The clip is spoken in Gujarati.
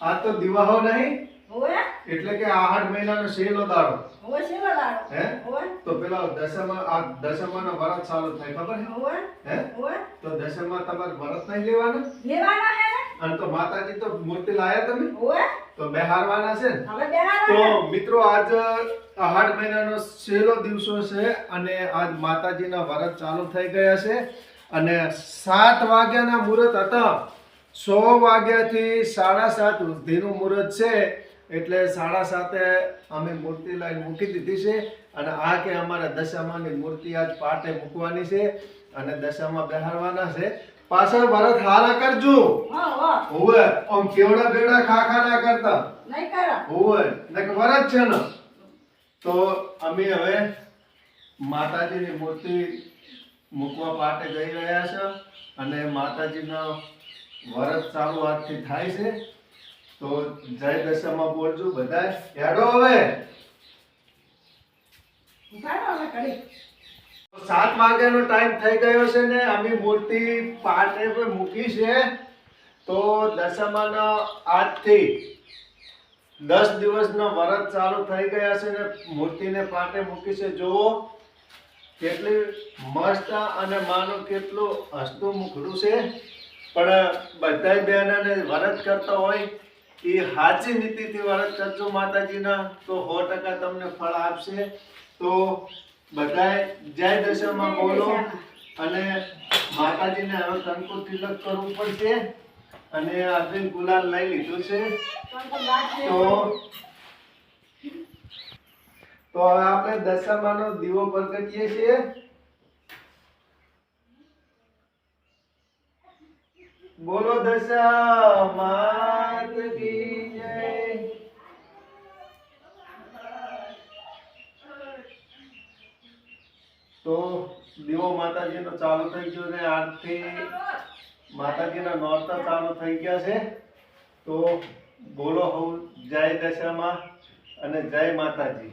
આ તો દિવાહો નહીં. હોવે? એટલે કે આહાડ મહિનાનો શેલો દાડો. હોવે શેલો દાડો? હે? હોવે? તો પેલા દશમા આ દશમાનો વરત ચાલુ થાય ખબર હે હે? હોવે? તો દશમા તમારે વરત નહીં લેવાના? લેવાના હે અને તો માતાજી તો મૂર્તિ લાયા તમે? હોવે? તો બેહારવાના છે? ને હવે બેહારવાના? તો મિત્રો આજ આહાડ મહિનાનો છેલ્લો દિવસો છે અને આજ માતાજીના વરત ચાલુ થઈ ગયા છે. અને સાત વાગ્યાના મુહૂર્ત હતા. સો વાગ્યાથી સાડા સાત સુધીનું મુહૂર્ત છે. એટલે સાડા સાતે અમે મૂર્તિ લઈ મૂકી દીધી છે અને આ કે અમારા દશામાની મૂર્તિ આજ પાટે મૂકવાની છે અને દશામાં બેહારવાના છે. પાછળ ભરત હારા કરજો. હોવે આમ કેવડા બેડા ખાખા ના કરતા. નહીં કરો. હોય ને વરજ છે ને. તો અમે હવે માતાજીની મૂર્તિ મૂકવા પાટે જઈ રહ્યા છે અને માતાજીનો વરત ચાલુ આજથી થાય છે તો જય દશામાં બોલજો બધા હેડો હવે. સાત વાગ્યાનો ટાઈમ થઈ ગયો છે ને અમે મૂર્તિ પાટે પર મૂકી છે. તો દશામાનો આજથી દસ દિવસનો વરત ચાલુ થઈ ગયા છે ને મૂર્તિને પાટે મૂકી છે. જુઓ કેટલી મસ્ત અને માનું કેટલું હસતું મુખડું છે. પણ બધા બહેનોને વરત કરતા હોય એ સાચી નીતિથી વરત કરજો માતાજીના તો સો ટકા તમને ફળ આપશે. તો બધાએ જય દશામાં બોલો. અને માતાજીને હવે કંકુ તિલક કરવું પડશે. અને અરવિંદ ગુલાલ લઈ લીધું છે. તો છે. તો તો હવે આપણે દશામાનો દીવો પ્રગટીએ છીએ. બોલો દશા તો દીવો માતાજીનો ચાલુ થઈ ગયો ને આજથી માતાજીના નોરતા ચાલુ થઈ ગયા છે. તો બોલો હું જય દશામાં અને જય માતાજી.